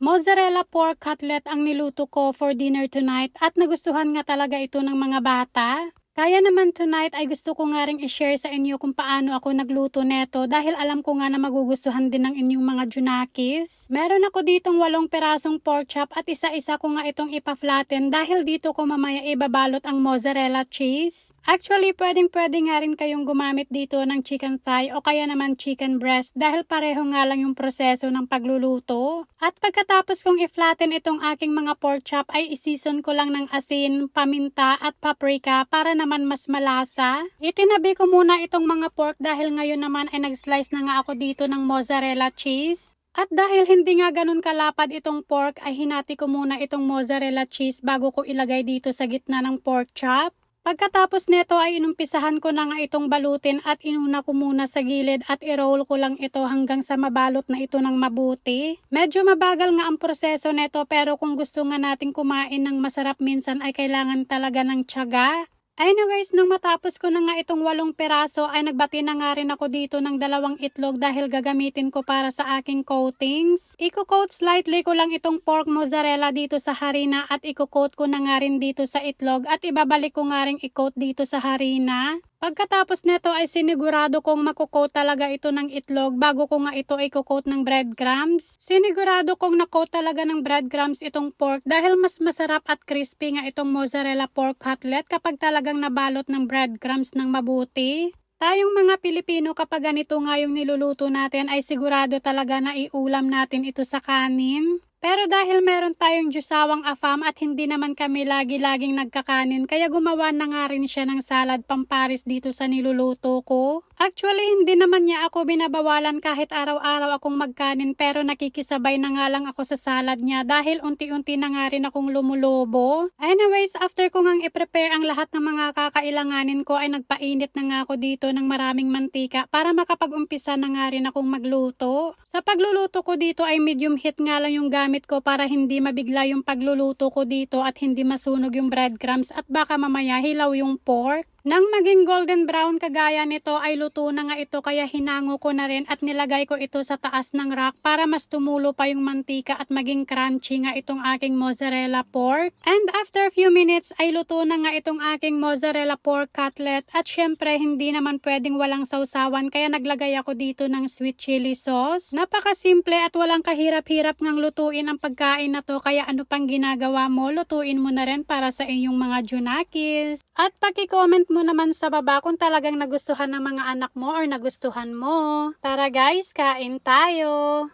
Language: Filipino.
Mozzarella pork cutlet ang niluto ko for dinner tonight at nagustuhan nga talaga ito ng mga bata. Kaya naman tonight ay gusto ko nga rin i-share sa inyo kung paano ako nagluto neto dahil alam ko nga na magugustuhan din ng inyong mga junakis. Meron ako ditong walong perasong pork chop at isa-isa ko nga itong ipa-flatten dahil dito ko mamaya ibabalot ang mozzarella cheese. Actually, pwedeng pwede nga rin kayong gumamit dito ng chicken thigh o kaya naman chicken breast dahil pareho nga lang yung proseso ng pagluluto. At pagkatapos kong i-flatten itong aking mga pork chop ay isison ko lang ng asin, paminta at paprika para naman mas malasa. Itinabi ko muna itong mga pork dahil ngayon naman ay nag-slice na nga ako dito ng mozzarella cheese. At dahil hindi nga ganun kalapad itong pork ay hinati ko muna itong mozzarella cheese bago ko ilagay dito sa gitna ng pork chop. Pagkatapos nito ay inumpisahan ko na nga itong balutin at inuna ko muna sa gilid at i-roll ko lang ito hanggang sa mabalot na ito ng mabuti. Medyo mabagal nga ang proseso nito pero kung gusto nga nating kumain ng masarap minsan ay kailangan talaga ng tiyaga. Anyways, nung matapos ko na nga itong walong peraso ay nagbati na nga rin ako dito ng dalawang itlog dahil gagamitin ko para sa aking coatings. Iko-coat slightly ko lang itong pork mozzarella dito sa harina at iko-coat ko na nga rin dito sa itlog at ibabalik ko nga rin i-coat dito sa harina. Pagkatapos nito ay sinigurado kong makukot talaga ito ng itlog bago ko nga ito ay kukot ng breadcrumbs. Sinigurado kong nakot talaga ng breadcrumbs itong pork dahil mas masarap at crispy nga itong mozzarella pork cutlet kapag talagang nabalot ng breadcrumbs ng mabuti. Tayong mga Pilipino kapag ganito nga yung niluluto natin ay sigurado talaga na iulam natin ito sa kanin. Pero dahil meron tayong Diyosawang afam at hindi naman kami lagi-laging nagkakanin, kaya gumawa na nga rin siya ng salad pamparis dito sa niluluto ko. Actually, hindi naman niya ako binabawalan kahit araw-araw akong magkanin pero nakikisabay na nga lang ako sa salad niya dahil unti-unti na nga rin akong lumulobo. Anyways, after ko ngang i-prepare ang lahat ng mga kakailanganin ko ay nagpainit na nga ako dito ng maraming mantika para makapag-umpisa na nga rin akong magluto. Sa pagluluto ko dito ay medium heat nga lang yung gamit ko para hindi mabigla yung pagluluto ko dito at hindi masunog yung breadcrumbs at baka mamaya hilaw yung pork. Nang maging golden brown kagaya nito ay luto na nga ito kaya hinango ko na rin at nilagay ko ito sa taas ng rack para mas tumulo pa yung mantika at maging crunchy nga itong aking mozzarella pork. And after few minutes ay luto na nga itong aking mozzarella pork cutlet at syempre hindi naman pwedeng walang sausawan kaya naglagay ako dito ng sweet chili sauce. Napakasimple at walang kahirap-hirap ngang lutuin ang pagkain na to kaya ano pang ginagawa mo lutuin mo na rin para sa inyong mga junakis. At paki-comment mo naman sa baba kung talagang nagustuhan ng mga anak mo or nagustuhan mo. Tara guys, kain tayo!